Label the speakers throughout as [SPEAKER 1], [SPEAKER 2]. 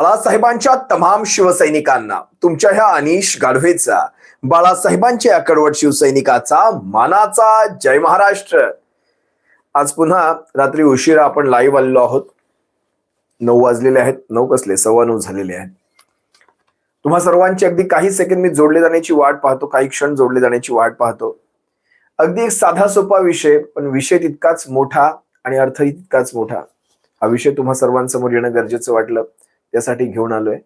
[SPEAKER 1] बाळासाहेबांच्या तमाम शिवसैनिकांना तुमच्या ह्या अनिश गाढवेचा बाळासाहेबांच्या या कडवट शिवसैनिकाचा मानाचा जय महाराष्ट्र. आज पुन्हा रात्री उशिरा आपण लाईव्ह आलेलो आहोत. नऊ वाजलेले आहेत नऊ कसले सव्वा नऊ झालेले आहेत. तुम्हा सर्वांची अगदी काही सेकंद मी जोडले जाण्याची वाट पाहतो काही क्षण जोडले जाण्याची वाट पाहतो. अगदी एक साधा सोपा विषय पण विषय तितकाच मोठा आणि अर्थही तितकाच मोठा. हा विषय तुम्हा सर्वांसमोर येणं गरजेचं वाटलं. त्यासाठी घेऊन आलोय.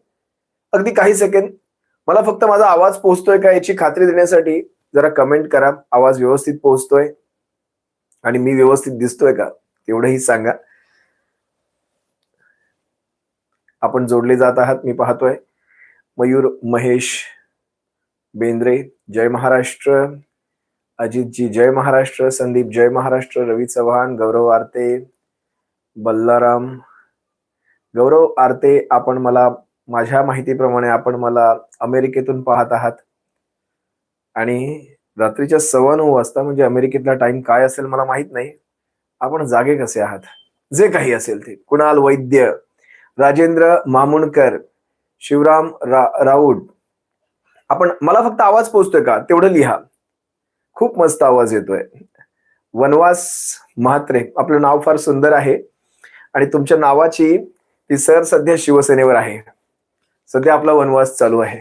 [SPEAKER 1] अगदी काही सेकंद मला फक्त माझा आवाज पोहोचतोय का याची खात्री देण्यासाठी जरा कमेंट करा. आवाज व्यवस्थित पोहोचतोय. आणि मी व्यवस्थित दिसतोय का तेवढंही सांगा. आपण जोडले जात आहात मी पाहतोय. मयूर महेश बेंद्रे जय महाराष्ट्र. अजितजी जय महाराष्ट्र. संदीप जय महाराष्ट्र. रवी चव्हाण गौरव आरते बल्लाराम गौरव आरते आपण मला माझ्या माहितीप्रमाणे आपण मला अमेरिकेतून पाहत आहात. आणि रात्रीच्या सव्वा नऊ वाजता म्हणजे अमेरिकेतला टाइम काय असेल मला माहीत नाही. आपण जागे कसे आहात? जे काही असेल ते. कुणाल वैद्य राजेंद्र मामुणकर शिवराम रा राऊड आपण मला फक्त आवाज पोचतोय का? तेवढं लिहा. खूप मस्त आवाज येतोय. वनवास म्हात्रे आपलं नाव फार सुंदर आहे. आणि तुमच्या नावाची ती सर सध्या शिवसेनेवर आहे. सध्या आपला वनवास चालू आहे.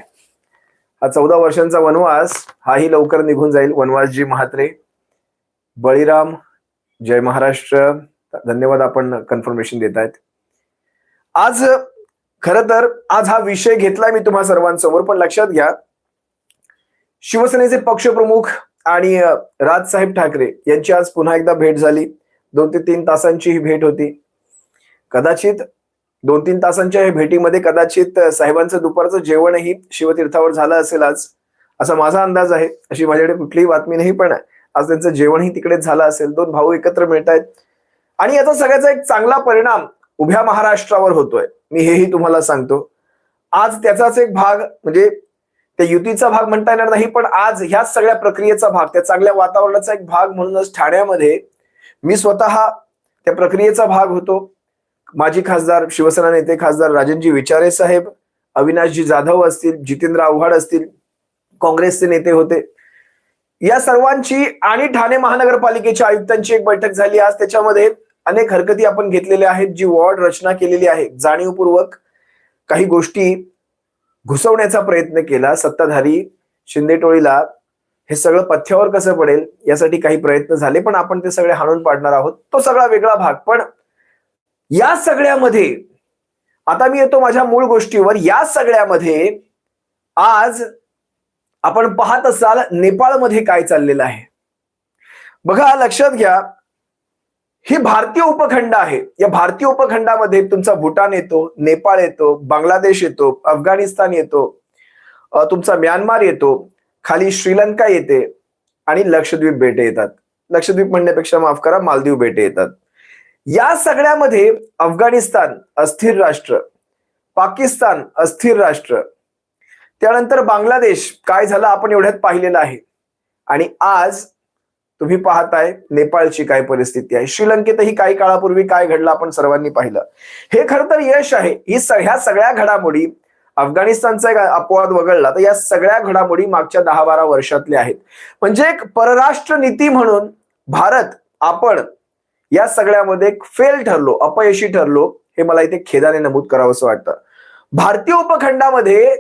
[SPEAKER 1] हा चौदा वर्षांचा वनवास हाही लवकर निघून जाईल. वनवासजी म्हात्रे बळीराम जय महाराष्ट्र धन्यवाद आपण कन्फर्मेशन देत आहेत. आज खर तर आज हा विषय घेतलाय मी तुम्हा सर्वांसमोर पण लक्षात घ्या शिवसेनेचे पक्षप्रमुख आणि राजसाहेब ठाकरे यांची आज पुन्हा एकदा भेट झाली. दोन ते तीन तासांची ही भेट होती. कदाचित दोन तीन तासांच्या भेटीमध्ये कदाचित साहेबांचं दुपारचं जेवणही शिवतीर्थावर झालं असेल आज असा माझा अंदाज आहे. अशी माझ्याकडे कुठलीही बातमी नाही पण आज त्यांचं जेवणही तिकडेच झालं असेल दोन भाऊ एकत्र मिळत आहेत आणि याचा सगळ्याचा एक चांगला परिणाम उभ्या महाराष्ट्रावर होतोय. मी हेही तुम्हाला सांगतो. आज त्याचाच एक भाग म्हणजे त्या युतीचा भाग म्हणता येणार नाही पण आज ह्या सगळ्या प्रक्रियेचा भाग त्या चांगल्या वातावरणाचा एक भाग म्हणूनच ठाण्यामध्ये मी स्वतः त्या प्रक्रियेचा भाग होतो. माजी खासदार शिवसेना नेते खासदार राजनजी विचारे साहेब अविनाशजी जाधव असतील जितेंद्र आव्हाड असतील काँग्रेसचे नेते होते. या सर्वांची आणि ठाणे महानगरपालिकेच्या आयुक्तांची एक बैठक झाली. आज त्याच्यामध्ये अनेक हरकती आपण घेतलेल्या आहेत जी वॉर्ड रचना केलेली आहे. जाणीवपूर्वक काही गोष्टी घुसवण्याचा प्रयत्न केला. सत्ताधारी शिंदे टोळीला हे सगळं पथ्यावर कसं पडेल यासाठी काही प्रयत्न झाले पण आपण ते सगळे हाणून पाडणार आहोत. तो सगळा वेगळा भाग. पण या सगळ्यामध्ये आता मी येतो माझ्या मूळ गोष्टीवर या सगळ्यामध्ये आज आपण पाहत असाल नेपाळमध्ये काय चाललेलं आहे. बघा लक्षात घ्या ही भारतीय उपखंड आहे. या भारतीय उपखंडामध्ये तुमचा भूटान येतो नेपाळ येतो बांगलादेश येतो अफगाणिस्तान येतो तुमचा म्यानमार येतो खाली श्रीलंका येते आणि लक्षद्वीप बेटे येतात लक्षद्वीप म्हणण्यापेक्षा माफ करा मालदीव बेटे येतात या सगळ्यामध्ये अफगाणिस्तान अस्थिर राष्ट्र पाकिस्तान अस्थिर राष्ट्र त्यानंतर बांगलादेश काय झालं आपण एवढ्यात पाहिलेलं आहे. आणि आज तुम्ही पाहताय नेपाळची काय परिस्थिती आहे. श्रीलंकेतही काही काळापूर्वी काय घडलं आपण सर्वांनी पाहिलं. हे खरं तर यश आहे. ही ह्या सगळ्या घडामोडी अफगाणिस्तानचा एक अपवाद वगळला तर या सगळ्या घडामोडी मागच्या दहा बारा वर्षातल्या आहेत. म्हणजे एक परराष्ट्र नीती म्हणून भारत आपण या सगळ्यामध्ये फेल ठरलो अपयशी ठरलो हे मला इथे खेदाने नमूद करावंसं वाटतं. भारतीय उपखंडामध्ये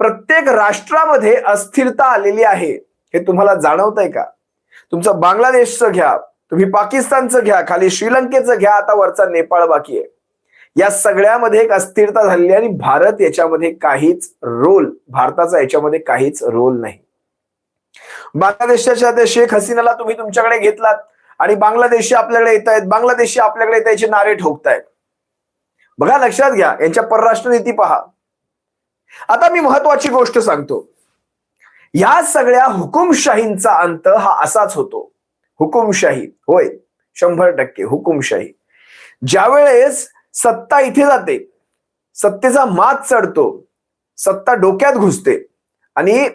[SPEAKER 1] प्रत्येक राष्ट्रामध्ये अस्थिरता आलेली आहे हे तुम्हाला जाणवतंय का? तुमचं बांगलादेशचं घ्या तुम्ही पाकिस्तानचं घ्या खाली श्रीलंकेचं घ्या आता वरचा नेपाळ बाकी आहे. या सगळ्यामध्ये एक अस्थिरता झालेली आहे आणि भारत याच्यामध्ये काहीच रोल भारताचा याच्यामध्ये काहीच रोल नाही. बांगलादेशाच्या शेख हसीनाला तुम्ही तुमच्याकडे घेतलात आणि बांगलादेशी आपल्याकडे येत आहेत बांगलादेशी आपल्याकडे त्याचे नारे ठोकतायत. बघा लक्षात घ्या यांच्या परराष्ट्र नीती पहा. आता मी महत्वाची गोष्ट सांगतो. या सगळ्या हुकुमशाहींचा अंत हा असाच होतो. हुकुमशाही होय शंभर टक्के हुकुमशाही. ज्या वेळेस सत्ता इथे जाते सत्तेचा मात चढतो सत्ता डोक्यात घुसते आणि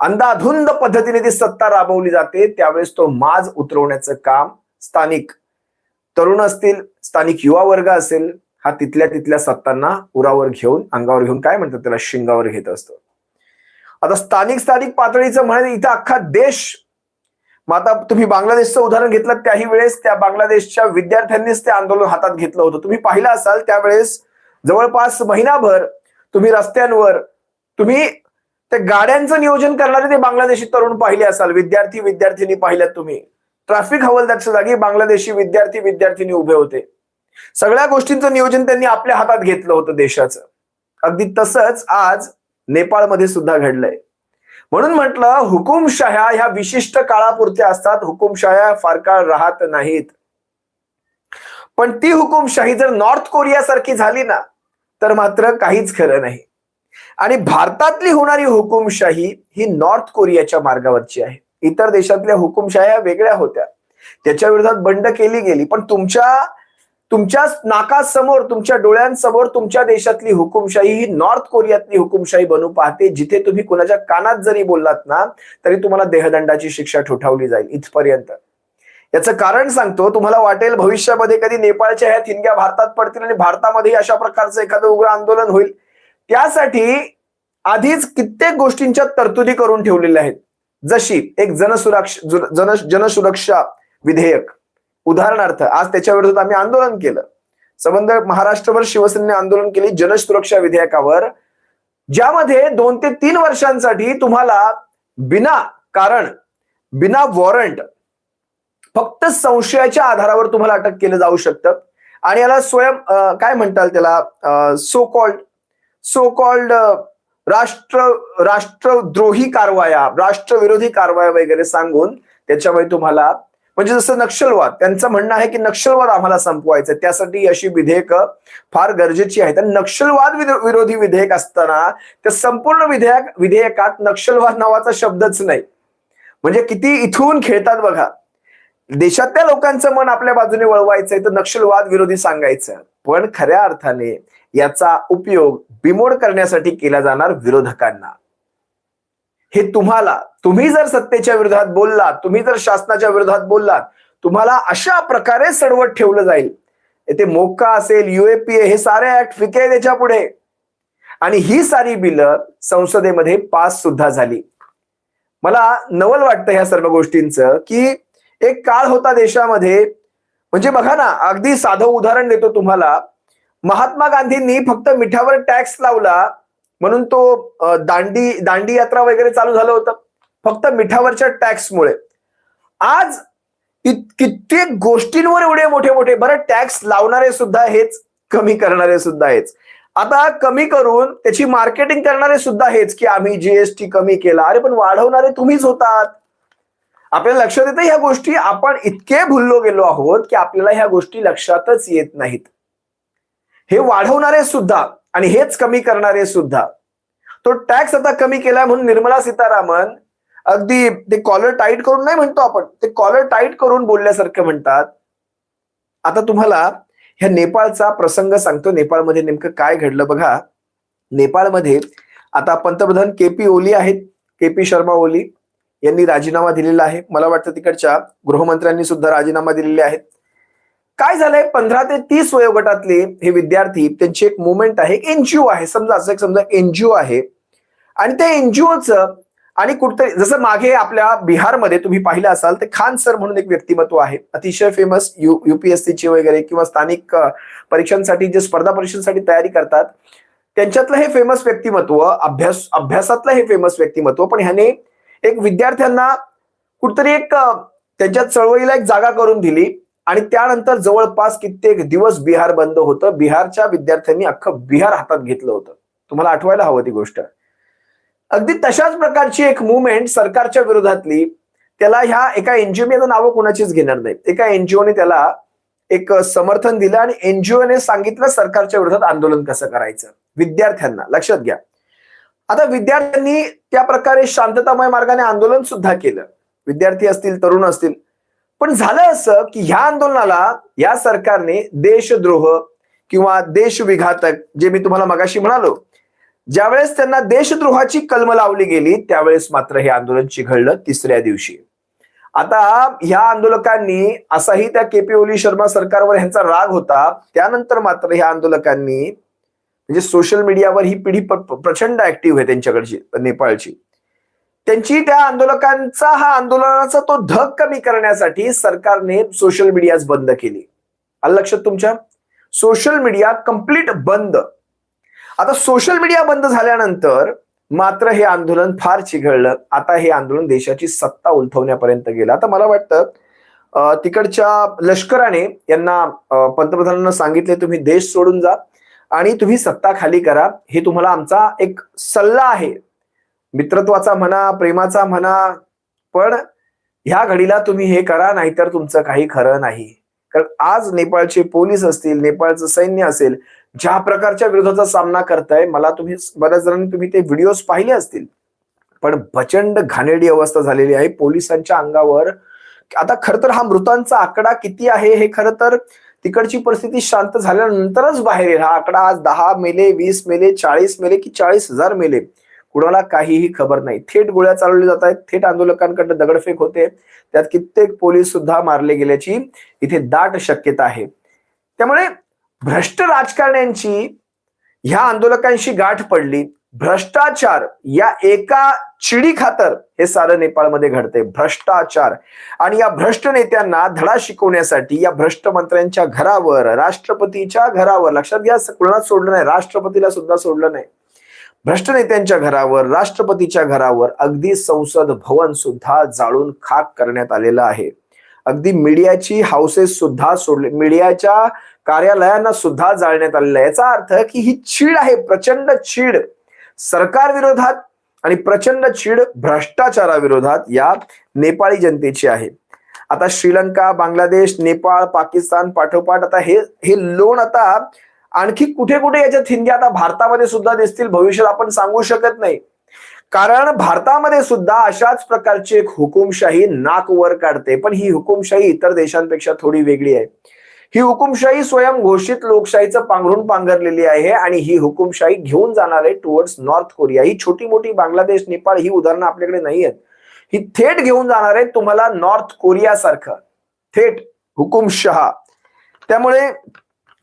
[SPEAKER 1] अंदाधुंद पद्धतीने ती सत्ता राबवली जाते त्यावेळेस तो माज उतरवण्याचं काम स्थानिक तरुण असतील स्थानिक युवा वर्ग असेल हा तिथल्या तिथल्या सत्तांना उरावर घेऊन अंगावर घेऊन काय म्हणतात त्याला? शिंगावर घेत असतो. आता स्थानिक स्थानिक पातळीचं म्हणे इथं अख्खा देश मग आता तुम्ही बांगलादेशचं उदाहरण घेतलं त्याही वेळेस त्या बांगलादेशच्या विद्यार्थ्यांनीच ते आंदोलन हातात घेतलं होतं. तुम्ही पाहिलं असाल त्यावेळेस जवळपास महिनाभर तुम्ही रस्त्यांवर तुम्ही त्या गाड्यांचं नियोजन करणारे ते बांगलादेशी तरुण पाहिले असाल. विद्यार्थी विद्यार्थिनी पाहिल्यात तुम्ही. ट्रॅफिक हवालदारच्या जागी बांगलादेशी विद्यार्थी विद्यार्थिनी उभे होते. सगळ्या गोष्टींचं नियोजन त्यांनी आपल्या हातात घेतलं होतं देशाचं. अगदी तसंच आज नेपाळमध्ये सुद्धा घडलंय. म्हणून म्हटलं हुकुमशाह्या ह्या विशिष्ट काळापुरत्या असतात. हुकुमशाह्या फार काळ राहत नाहीत. पण ती हुकुमशाही जर नॉर्थ कोरिया सारखी झाली ना तर मात्र काहीच खरं नाही. आणि भारतातली होणारी हुकुमशाही ही नॉर्थ कोरियाच्या मार्गावरची आहे. इतर देशातल्या हुकुमशाह्या वेगळ्या होत्या. त्याच्या विरोधात बंड केली गेली पण तुमच्या तुमच्या नाकासमोर तुमच्या डोळ्यांसमोर तुमच्या देशातली हुकुमशाही ही नॉर्थ कोरियातली हुकुमशाही बनू पाहते जिथे तुम्ही कुणाच्या कानात जरी बोललात ना तरी तुम्हाला देहदंडाची शिक्षा ठोठावली जाईल इथपर्यंत. याचं कारण सांगतो तुम्हाला वाटेल भविष्यामध्ये कधी नेपाळच्या ह्या थिनग्या भारतात पडतील आणि भारतामध्ये अशा प्रकारचं एखादं उग्र आंदोलन होईल. त्यासाठी आधीच कित्येक गोष्टींच्या तरतुदी करून ठेवलेल्या आहेत. जशी एक जनसुरक्षा जन जनसुरक्षा विधेयक. उदाहरणार्थ आज त्याच्या विरोधात आम्ही आंदोलन केलं. संबंध महाराष्ट्रभर शिवसेनेने आंदोलन केले जनसुरक्षा विधेयकावर. ज्यामध्ये दोन ते तीन वर्षांसाठी तुम्हाला बिना कारण बिना वॉरंट फक्त संशयाच्या आधारावर तुम्हाला अटक केलं जाऊ शकतं. आणि याला स्वयं काय म्हणताल त्याला? So called so called uh, राष्ट्र राष्ट्रद्रोही कारवाया राष्ट्रविरोधी कारवाया वगैरे सांगून त्याच्यामुळे तुम्हाला म्हणजे जसं नक्षलवाद त्यांचं म्हणणं आहे की नक्षलवाद आम्हाला संपवायचं त्यासाठी अशी विधेयक फार गरजेची आहेत. आणि नक्षलवाद विरोधी विधेयक असताना त्या संपूर्ण विधेयक विधेयकात नक्षलवाद नावाचा शब्दच नाही. म्हणजे किती इथून खेळतात बघा. देशातल्या लोकांचं मन आपल्या बाजूने वळवायचंय तर नक्षलवाद विरोधी सांगायचं. पण खऱ्या अर्थाने याचा उपयोग बिमोड करण्यासाठी केला जाणार विरोधकांना. हे तुम्हाला तुम्ही जर सत्तेच्या विरोधात बोललात तुम्ही जर शासनाच्या विरोधात बोललात तुम्हाला अशा प्रकारे सडवत ठेवलं जाईल. येथे मोक्का असेल युएपीए हे सारे ऍक्ट फिके त्याच्या पुढे. आणि ही सारी बिलं संसदेमध्ये पास सुद्धा झाली. मला नवल वाटतं ह्या सर्व गोष्टींचं की एक काळ होता देशामध्ये. म्हणजे बघा ना अगदी साधं उदाहरण देतो तुम्हाला. महात्मा गांधींनी फक्त मिठावर टॅक्स लावला म्हणून तो दांडी दांडी यात्रा वगैरे चालू झालं होतं. फक्त मिठावरच्या टॅक्समुळे. आज कित्येक गोष्टींवर एवढे मोठे मोठे बरं टॅक्स लावणारे सुद्धा हेच कमी करणारे सुद्धा हेच. आता कमी करून त्याची मार्केटिंग करणारे सुद्धा हेच की आम्ही जीएसटी कमी केला. अरे पण वाढवणारे तुम्हीच होतात. आपल्याला लक्षात येतं ह्या गोष्टी. आपण इतके भुललो गेलो आहोत की आपल्याला ह्या गोष्टी लक्षातच येत नाहीत. हे वाढवणारे सुद्धा आणि हेच कमी करणारे सुद्धा. तो टॅक्स आता कमी केलाय म्हणून निर्मला सीतारामन अगदी ते कॉलर टाईट करून नाही म्हणतो आपण ते कॉलर टाईट करून बोलल्यासारखं म्हणतात. आता तुम्हाला ह्या नेपाळचा प्रसंग सांगतो. नेपाळमध्ये नेमकं काय घडलं बघा. नेपाळमध्ये आता पंतप्रधान के पी ओली आहेत. के पी शर्मा ओली यांनी राजीनामा दिलेला आहे. मला वाटतं तिकडच्या गृहमंत्र्यांनी सुद्धा राजीनामा दिलेले आहेत. काय झालंय? पंधरा ते तीस वयोगटातले हे विद्यार्थी त्यांची एक मुवमेंट आहे एनजीओ आहे. समजा असं एक समजा एनजीओ आहे. आणि त्या एनजीओचं आणि कुठतरी जसं मागे आपल्या बिहारमध्ये तुम्ही पाहिलं असाल ते खान सर म्हणून एक व्यक्तिमत्व आहे. अतिशय फेमस यू युपीएससीची वगैरे किंवा स्थानिक परीक्षांसाठी जे स्पर्धा परीक्षांसाठी तयारी करतात त्यांच्यातलं हे फेमस व्यक्तिमत्व अभ्यास अभ्यासातलं हे फेमस व्यक्तिमत्व पण ह्याने एक विद्यार्थ्यांना कुठतरी एक त्यांच्या चळवळीला एक जागा करून दिली. आणि त्यानंतर जवळपास कित्येक दिवस बिहार बंद होतं. बिहारच्या विद्यार्थ्यांनी अख्खं बिहार हातात घेतलं होतं. तुम्हाला आठवायला हवं ती गोष्ट. अगदी तशाच प्रकारची एक मुवमेंट सरकारच्या विरोधातली त्याला ह्या एका एनजीओ नावं कोणाचीच घेणार नाही एका एनजीओने त्याला एक समर्थन दिलं आणि एनजीओने सांगितलं सरकारच्या विरोधात आंदोलन कसं करायचं. विद्यार्थ्यांना लक्षात घ्या. आता विद्यार्थ्यांनी त्या प्रकारे शांततामय मार्गाने आंदोलन सुद्धा केलं. विद्यार्थी असतील तरुण असतील पण झालं असं की ह्या आंदोलनाला या सरकारने देशद्रोह किंवा देशविघातक जे मी तुम्हाला मगाशी म्हणालो ज्यावेळेस त्यांना देशद्रोहाची कलम लावली गेली त्यावेळेस मात्र हे आंदोलन चिघळलं तिसऱ्या दिवशी. आता ह्या आंदोलकांनी असाही त्या केपी ओली शर्मा सरकारवर ह्यांचा राग होता त्यानंतर मात्र ह्या आंदोलकांनी म्हणजे सोशल मीडियावर ही पिढी प्रचंड ऍक्टिव्ह आहे त्यांच्याकडची नेपाळची. त्यांची त्या आंदोलकांचा हा आंदोलनाचा तो धग कमी करण्यासाठी सरकारने सोशल मीडियाच बंद केली. आलं लक्षात तुमच्या? सोशल मीडिया कंप्लीट बंद. आता सोशल मीडिया बंद झाल्यानंतर मात्र हे आंदोलन फार चिघळलं. आता हे आंदोलन देशाची सत्ता उलथवण्यापर्यंत गेलं. आता मला वाटतं तिकडच्या लष्कराने यांना पंतप्रधानांना सांगितले तुम्ही देश सोडून जा आणि तुम्ही सत्ता खाली करा. हे तुम्हाला आमचा एक सल्ला आहे. मित्रत्वाचा म्हणा प्रेमाचा म्हणा पण ह्या घडीला तुम्ही हे करा नाहीतर तुमचं काही खरं नाही. कारण आज नेपाळचे पोलीस असतील नेपाळचं सैन्य असेल ज्या प्रकारच्या विरोधाचा सामना करताय मला तुम्ही बऱ्याच जणांनी तुम्ही ते व्हिडिओज पाहिले असतील. पण प्रचंड घाणेरडी अवस्था झालेली आहे पोलिसांच्या अंगावर. आता खर तर हा मृतांचा आकडा किती आहे हे खरं तर तिकडची परिस्थिती शांत झाल्यानंतरच बाहेर येईल. हा आकडा आज दहा मेले वीस मेले चाळीस मेले की चाळीस हजार मेले. कुणाला काहीही खबर नाही. थेट गोळ्या चालवल्या जात आहेत. थेट आंदोलकांकडनं दगडफेक होते. त्यात कित्येक पोलीस सुद्धा मारले गेल्याची इथे दाट शक्यता आहे. त्यामुळे भ्रष्ट राजकारण्यांची ह्या आंदोलकांशी गाठ पडली. भ्रष्टाचार या एका चिडी खातर हे सारं नेपाळमध्ये घडते भ्रष्टाचार. आणि या भ्रष्ट नेत्यांना धडा शिकवण्यासाठी या भ्रष्ट मंत्र्यांच्या घरावर राष्ट्रपतीच्या घरावर लक्षात घ्या कुणाला सोडलं नाही राष्ट्रपतीला सुद्धा सोडलं नाही. भ्रष्ट नेत्यांच्या घरावर राष्ट्रपतीच्या घरावर अगदी संसद भवन सुद्धा जाळून खाक करण्यात आलेलं आहे. अगदी मीडियाची हाऊसेस सुद्धा सोडले मीडियाच्या कार्यालयांना सुद्धा जाळण्यात आलेलं आहे. याचा अर्थ की ही चीड आहे प्रचंड चीड सरकार विरोधात आणि प्रचंड चीड भ्रष्टाचाराविरोधात या नेपाळी जनतेची आहे. आता श्रीलंका बांगलादेश नेपाळ पाकिस्तान पाठोपाठ आता हे हे लोण आता आणखी कुठे कुठे याच्या थिंग्या आता भारतामध्ये सुद्धा दिसतील भविष्यात आपण सांगू शकत नाही. कारण भारतामध्ये सुद्धा अशाच प्रकारची एक हुकुमशाही नाक वर काढते. पण ही हुकुमशाही इतर देशांपेक्षा थोडी वेगळी आहे. ही हुकुमशाही स्वयं घोषित लोकशाहीचं पांघरून पांघरलेली आहे आणि ही हुकुमशाही घेऊन जाणार आहे टुवर्ड्स नॉर्थ कोरिया ही छोटी मोठी बांगलादेश नेपाळ ही उदाहरणं आपल्याकडे नाही आहेत. ही थेट घेऊन जाणार आहे तुम्हाला नॉर्थ कोरिया सारखं. थेट हुकुमशहा. त्यामुळे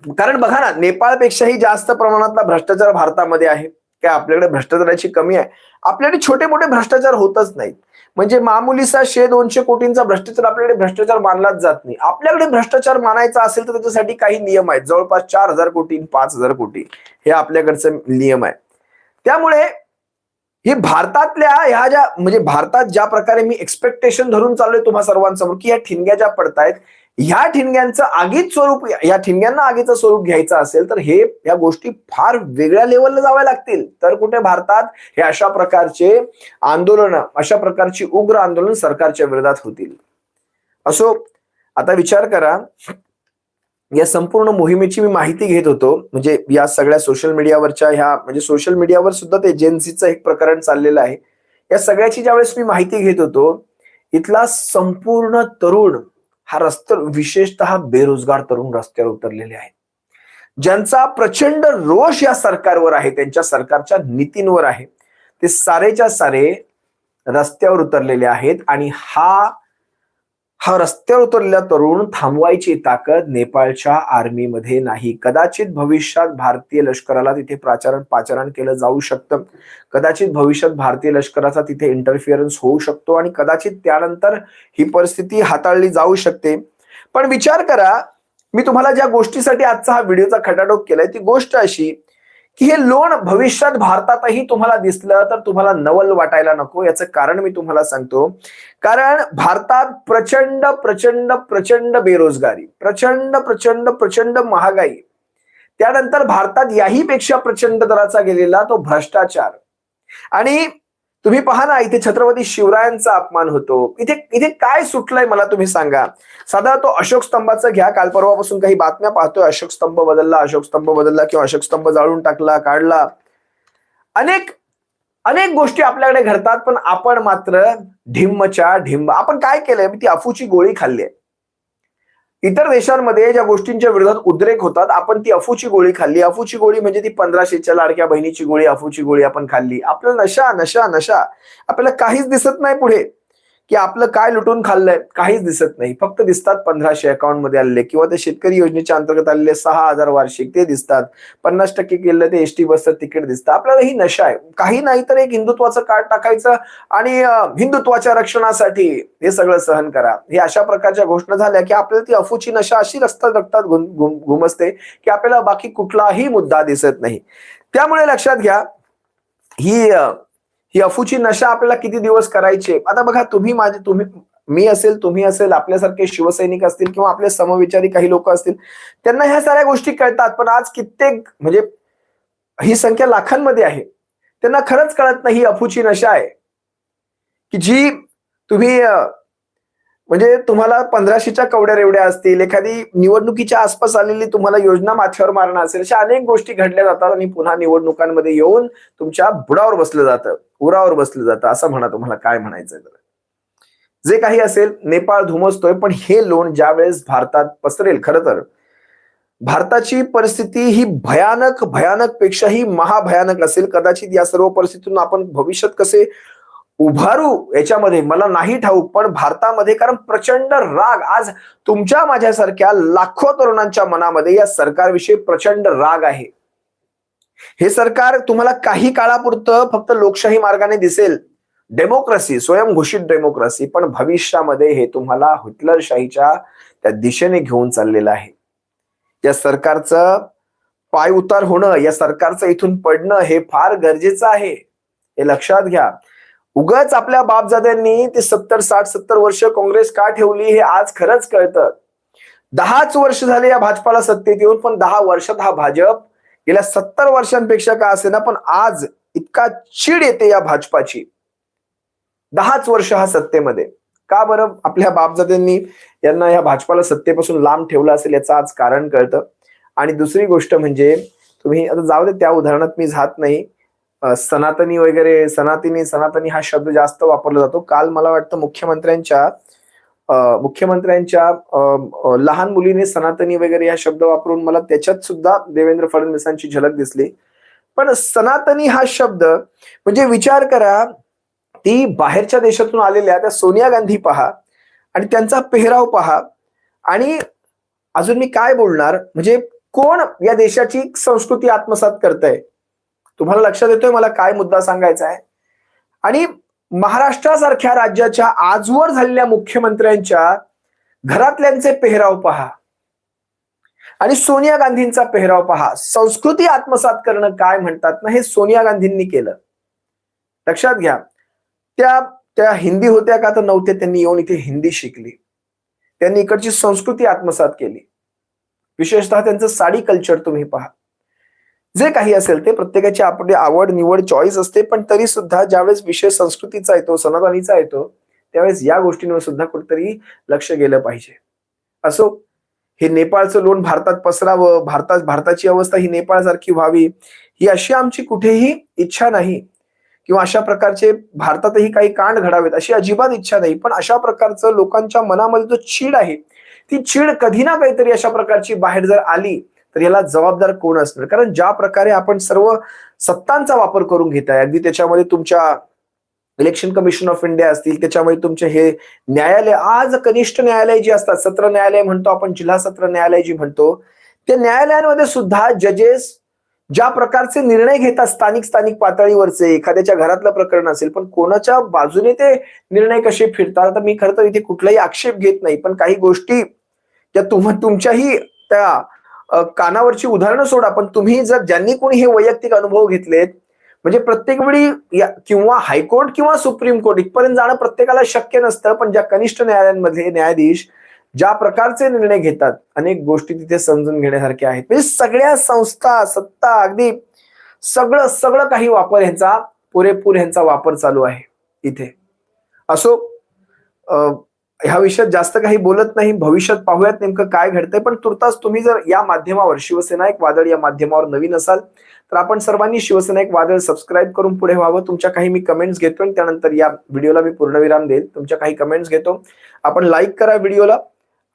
[SPEAKER 1] कारण बघा ना नेपाळपेक्षाही जास्त प्रमाणातला भ्रष्टाचार भारतामध्ये आहे. काय आपल्याकडे भ्रष्टाचाराची कमी आहे? आपल्याकडे छोटे मोठे भ्रष्टाचार होतच नाहीत. म्हणजे मामुलीचा शे दोनशे कोटींचा भ्रष्टाचार आपल्याकडे भ्रष्टाचार मानलाच जात नाही. आपल्याकडे भ्रष्टाचार मानायचा असेल तर त्याच्यासाठी काही नियम आहेत. जवळपास चार हजार कोटी पाच हजार कोटी हे आपल्याकडचे नियम आहे. त्यामुळे हे भारतातल्या ह्या ज्या म्हणजे भारतात ज्या प्रकारे मी एक्सपेक्टेशन धरून चाललोय तुम्हा सर्वांसमोर की या ठिणग्या ज्या पडतायत ह्या ठिणग्यांचं आगीच स्वरूप या ठिणग्यांना आगीचं स्वरूप घ्यायचं असेल तर हे या गोष्टी फार वेगळ्या लेवलला जाव्या लागतील. तर कुठे भारतात हे अशा प्रकारचे आंदोलन अशा प्रकारची उग्र आंदोलन सरकारच्या विरोधात होतील. असो आता विचार करा या संपूर्ण मोहिमेची मी माहिती घेत होतो. म्हणजे या सगळ्या सोशल मीडियावरच्या ह्या म्हणजे सोशल मीडियावर सुद्धा ते एजन्सीचं एक प्रकरण चाललेलं आहे. या सगळ्याची ज्यावेळेस मी माहिती घेत होतो इथला संपूर्ण तरुण हा रस्त्यावर विशेषतः बेरोजगार तरुण रस्त्यावर उतरलेले आहेत. ज्यांचा प्रचंड रोष या सरकारवर आहे त्यांच्या सरकारच्या नीतींवर आहे ते सारेच्या सारे रस्त्यावर उतरलेले आहेत आणि हा हा रस्त्यावर उतरलेला तरुण थांबवायची ताकद नेपाळच्या आर्मीमध्ये नाही. कदाचित भविष्यात भारतीय लष्कराला तिथे प्राचारण पाचारण केलं जाऊ शकतं. कदाचित भविष्यात भारतीय लष्कराचा तिथे इंटरफिअरन्स होऊ शकतो आणि कदाचित त्यानंतर ही परिस्थिती हाताळली जाऊ शकते. पण विचार करा मी तुम्हाला ज्या गोष्टीसाठी आजचा हा व्हिडिओचा खटाटोप केलाय ती गोष्ट अशी की हे लोण भविष्यात भारतातही तुम्हाला दिसलं तर तुम्हाला नवल वाटायला नको याचं कारण मी तुम्हाला सांगतो. कारण भारतात प्रचंड प्रचंड प्रचंड बेरोजगारी प्रचंड प्रचंड प्रचंड महागाई. त्यानंतर भारतात याही पेक्षा प्रचंड दराचा गेलेला तो भ्रष्टाचार. आणि तुम्ही पहा ना इथे छत्रपती शिवरायांचा अपमान होतो. इथे इथे काय सुटलंय मला तुम्ही सांगा. साधा तो अशोक स्तंभाचं घ्या. काल परवापासून काही बातम्या पाहतोय. अशोक स्तंभ बदलला अशोक स्तंभ बदलला किंवा अशोक स्तंभ जाळून टाकला काढला. अनेक अनेक गोष्टी आपल्याकडे घडतात पण आपण मात्र ढिम्मच्या ढिंब आपण काय केलंय? ती अफूची गोळी खाल्ली आहे इतर देशांमध्ये ज्या गोष्टींच्या विरोधात उद्रेक होतात आपण ती अफूची गोळी खाल्ली. अफूची गोळी म्हणजे ती पंधराशेच्या लाडक्या बहिणीची गोळी अफूची गोळी आपण खाल्ली. आपल्याला नशा नशा नशा आपल्याला काहीच दिसत नाही पुढे. की आपलं काय लुटून खाल्लंय काहीच दिसत नाही. फक्त दिसतात पंधराशे अकाउंटमध्ये आलेले किंवा ते शेतकरी योजनेच्या अंतर्गत आलेले सहा हजार वार्षिक ते दिसतात. पन्नास टक्के केलं ते एसटी बसचं तिकीट दिसतं. आपल्याला ही नशा आहे. काही नाही तर एक हिंदुत्वाचं कार्ड टाकायचं आणि हिंदुत्वाच्या रक्षणासाठी हे सगळं सहन करा. हे अशा प्रकारच्या घोषणा झाल्या की आपल्याला ती अफूची नशा अशी रस्त्यात रक्तात घुमसते की आपल्याला बाकी कुठलाही मुद्दा दिसत नाही. त्यामुळे लक्षात घ्या ही ही अफूची नशा आपल्याला किती दिवस करायची आहे? आता बघा तुम्ही माझे तुम्ही मी असेल तुम्ही असेल आपल्यासारखे शिवसैनिक असतील किंवा आपले समविचारी काही लोक असतील त्यांना ह्या साऱ्या गोष्टी कळतात. पण आज कित्येक म्हणजे ही संख्या लाखांमध्ये आहे. त्यांना खरंच कळत नाही ही अफूची नशा आहे. की जी तुम्ही म्हणजे तुम्हाला पंधराशेच्या कवड्या एवढ्या असतील एखादी निवडणुकीच्या आसपास आलेली तुम्हाला योजना माथ्यावर मारणं असेल अशा अनेक गोष्टी घडल्या जातात आणि पुन्हा निवडणुकांमध्ये येऊन तुमच्या बुडावर बसलं जातं. उरावर बसलं जातं असं म्हणा तुम्हाला काय म्हणायचं आहे जे काही असेल नेपाळ धुमसतोय पण हे लोण ज्या वेळेस भारतात पसरेल खर तर भारताची परिस्थिती ही भयानक भयानक पेक्षाही महाभयानक असेल. कदाचित या सर्व परिस्थितीतून आपण भविष्यात कसे उभारू याच्यामध्ये मला नाही ठाऊक पण भारतामध्ये कारण प्रचंड राग आज तुमच्या माझ्यासारख्या लाखो तरुणांच्या मनामध्ये या सरकारविषयी प्रचंड राग आहे. हे सरकार तुम्हाला काही काळापुरतं फक्त लोकशाही मार्गाने दिसेल. डेमोक्रेसी स्वयंघोषित डेमोक्रेसी पण भविष्यामध्ये हे तुम्हाला हिटलरशाहीच्या त्या दिशेने घेऊन चाललेलं आहे. या सरकारचं पाय उतार होणं या सरकारचं इथून पडणं हे फार गरजेचं आहे. हे लक्षात घ्या. उगाच आपल्या बापजाद्यांनी ते सत्तर साठ सत्तर वर्ष काँग्रेस का ठेवली हे आज खरंच कळतं. दहाच वर्ष झाले या भाजपाला सत्तेत येऊन पण दहा वर्षात हा भाजप गेल्या सत्तर वर्षांपेक्षा का असेना पण आज इतका चीड येते या भाजपाची. दहाच वर्ष हा सत्तेमध्ये. का बरं? आपल्या बापजाद्यांनी यांना या भाजपाला सत्तेपासून लांब ठेवलं असेल याचं आज कारण कळतं. आणि दुसरी गोष्ट म्हणजे तुम्ही आता जाऊ दे त्या उदाहरणात मी जात नाही. सनातनी वगैरे सनातनी सनातनी हा शब्द जास्त वापरला जातो. काल मला वाटतं मुख्यमंत्र्यांच्या मुख्यमंत्र्यांच्या अं, लहान मुलीने सनातनी वगैरे हा शब्द वापरून मला त्याच्यात सुद्धा देवेंद्र फडणवीसांची झलक दिसली. पण सनातनी हा शब्द म्हणजे विचार करा ती बाहेरच्या देशातून आलेल्या त्या सोनिया गांधी पहा आणि त्यांचा पेहराव पहा. आणि अजून मी काय बोलणार म्हणजे कोण या देशाची संस्कृती आत्मसात करतंय? तुम्हाला लक्षात येतोय मला काय मुद्दा सांगायचा आहे? आणि महाराष्ट्रासारख्या राज्याच्या आजवर झालेल्या मुख्यमंत्र्यांच्या घरातल्यांचे पेहराव पहा. आणि सोनिया गांधींचा पेहराव पहा. संस्कृती आत्मसात करणं काय म्हणतात ना हे सोनिया गांधींनी केलं. लक्षात घ्या. त्या त्या हिंदी होत्या का तर नव्हत्या त्यांनी येऊन इथे हिंदी शिकली. त्यांनी इकडची संस्कृती आत्मसात केली. विशेषतः त्यांचं साडी कल्चर तुम्ही पहा. जे काही असेल ते प्रत्येकाची आपली आवड निवड चॉईस असते पण तरी सुद्धा ज्यावेळेस विषय संस्कृतीचा येतो सनातनीचा येतो त्यावेळेस या गोष्टींवर सुद्धा कुठेतरी लक्ष गेलं पाहिजे. असो हे नेपाळचं लोण भारतात पसरावं भारतात भारताची अवस्था ही नेपाळसारखी व्हावी ही अशी आमची कुठेही इच्छा नाही. किंवा अशा प्रकारचे भारतातही काही कांड घडावेत अशी अजिबात इच्छा नाही पण अशा प्रकारचं लोकांच्या मनामध्ये जो चीड आहे ती चीड कधी ना काहीतरी अशा प्रकारची बाहेर जर आली तर याला जबाबदार कोण असणार? कारण ज्या प्रकारे आपण सर्व सत्तांचा वापर करून घेत आहे अगदी त्याच्यामध्ये तुमच्या इलेक्शन कमिशन ऑफ इंडिया असतील त्याच्यामध्ये तुमचे हे न्यायालय आज कनिष्ठ न्यायालय जी असतात सत्र न्यायालय म्हणतो आपण जिल्हा सत्र न्यायालय जी म्हणतो त्या न्यायालयांमध्ये सुद्धा जजेस ज्या प्रकारचे निर्णय घेतात स्थानिक स्थानिक पातळीवरचे एखाद्याच्या घरातलं प्रकरण असेल पण कोणाच्या बाजूने ते निर्णय कसे फिरतात आता मी खरं तर इथे कुठलाही आक्षेप घेत नाही पण काही गोष्टी त्या तुम तुमच्याही त्या कानावरची उदाहरणं सोडा पण तुम्ही जर ज्यांनी कोणी हे वैयक्तिक अनुभव घेतलेत म्हणजे प्रत्येक वेळी किंवा हायकोर्ट किंवा सुप्रीम कोर्ट इथपर्यंत जाणं प्रत्येकाला शक्य नसतं पण ज्या कनिष्ठ न्यायालयांमध्ये न्यायाधीश ज्या प्रकारचे निर्णय घेतात अनेक गोष्टी तिथे समजून घेण्यासारख्या आहेत. म्हणजे सगळ्या संस्था सत्ता अगदी सगळं सगळं काही वापर ह्यांचा पुरेपूर ह्यांचा वापर चालू आहे इथे. असो ह्या विषयात जास्त काही बोलत नाही. भविष्यात पाहूयात नेमकं काय घडतंय. पण तुर्तास तुम्ही जर या माध्यमावर शिवसेना एक वादळ या माध्यमावर नवीन असाल तर आपण सर्वांनी शिवसेना एक वादळ सबस्क्राईब करून पुढे व्हावं. तुमच्या काही मी कमेंट्स घेतो आणि त्यानंतर या व्हिडिओला मी पूर्णविराम देईल. तुमच्या काही कमेंट्स घेतो. आपण लाईक करा व्हिडिओला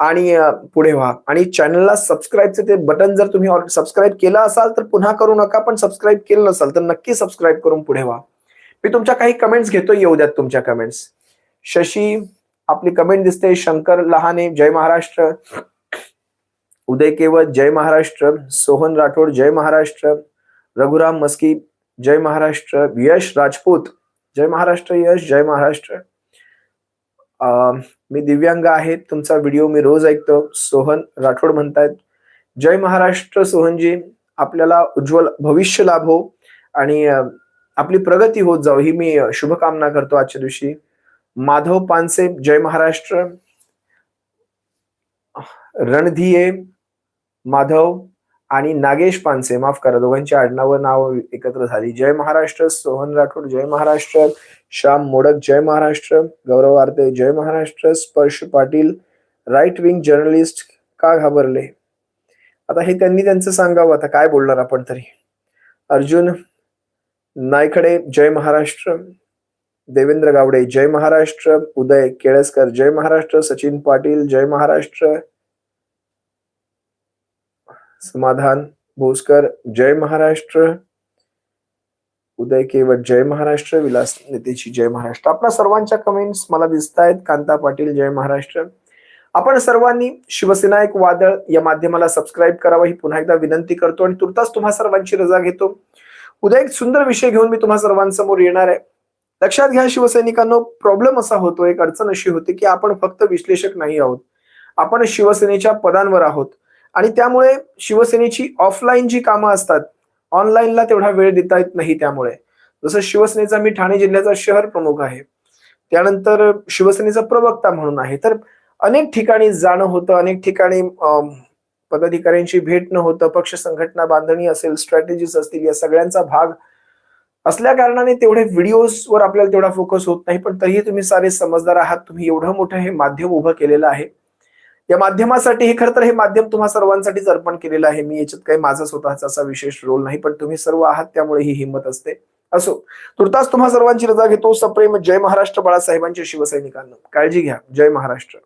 [SPEAKER 1] आणि पुढे व्हा. आणि चॅनलला सबस्क्राईबचं ते बटन जर तुम्ही सबस्क्राईब केलं असाल तर पुन्हा करू नका. पण सबस्क्राईब केलं नसाल तर नक्की सबस्क्राईब करून पुढे व्हा. मी तुमच्या काही कमेंट्स घेतो येऊ द्यात तुमच्या कमेंट्स शशी आपली कमेंट दिसते. शंकर लहाने जय महाराष्ट्र. उदय केवत जय महाराष्ट्र. सोहन राठोड जय महाराष्ट्र. रघुराम मस्की जय महाराष्ट्र. यश राजपूत जय महाराष्ट्र यश जय महाराष्ट्र. अं, मी दिव्यांग आहे. तुमचा व्हिडिओ मी रोज ऐकतो. सोहन राठोड म्हणतायत जय महाराष्ट्र सोहनजी. आपल्याला उज्ज्वल भविष्य लाभ हो आणि आपली प्रगती होत जाऊ ही मी शुभकामना करतो आजच्या दिवशी. माधव पानसे जय महाराष्ट्र. रणधिये माधव आणि नागेश पानसे माफ करा दोघांची आडनाव नाव एकत्र झाली. जय महाराष्ट्र सोहन राठोड जय महाराष्ट्र. श्याम मोडक जय महाराष्ट्र. गौरव आरते जय महाराष्ट्र. स्पर्श पाटील राईट विंग जर्नलिस्ट का घाबरले? आता हे त्यांनी त्यांचं सांगावं आता काय बोलणार आपण तरी? अर्जुन नायखडे जय महाराष्ट्र. देवेंद्र गावडे जय महाराष्ट्र. उदय केळसकर जय महाराष्ट्र. सचिन पाटील जय महाराष्ट्र. समाधान भोसकर जय महाराष्ट्र. उदय केवट जय महाराष्ट्र. विलास नेतेची जय महाराष्ट्र. आपल्या सर्वांच्या कमेंट्स मला दिसत आहेत कांता पाटील जय महाराष्ट्र. आपण सर्वांनी शिवसेना एक वादळ या माध्यमाला सबस्क्राईब करावं ही पुन्हा एकदा विनंती करतो आणि तुर्तास तुम्हा सर्वांची रजा घेतो. उद्या एक सुंदर विषय घेऊन मी तुम्हा सर्वांसमोर येणार आहे. लक्षात घ्या शिवसैनिकांनो प्रॉब्लेम असा होतो एक अडचण अशी होती की आपण फक्त विश्लेषक नाही आहोत. आपण शिवसेनेच्या पदांवर आहोत. आणि त्यामुळे शिवसेनेची ऑफलाईन जी कामं असतात ऑनलाईनला तेवढा वेळ देता येत नाही त्यामुळे. जसं शिवसेनेचा मी ठाणे जिल्ह्याचा शहर प्रमुख आहे. त्यानंतर शिवसेनेचा प्रवक्ता म्हणून आहे. तर अनेक ठिकाणी जाणं होतं अनेक ठिकाणी पदाधिकाऱ्यांची भेट न होतं पक्ष संघटना बांधणी असेल स्ट्रॅटेजीज असतील या सगळ्यांचा भाग असल्या कारणाने तेवढे व्हिडिओजवर आपल्याला तेवढा फोकस होत नाही पण तरीही तुम्ही सारे समजदार आहात. तुम्ही एवढं मोठं हे माध्यम उभं केलेलं आहे. या माध्यमासाठी हे खरं तर हे माध्यम तुम्हा सर्वांसाठीच अर्पण केलेलं आहे. मी याच्यात काही माझा स्वतःचा असा विशेष रोल नाही पण तुम्ही सर्व आहात त्यामुळे ही हिंमत असते. असो तुर्तास तुम्हा सर्वांची रजा घेतो. सप्रेम जय महाराष्ट्र बाळासाहेबांच्या शिवसैनिकांना. काळजी घ्या. जय महाराष्ट्र.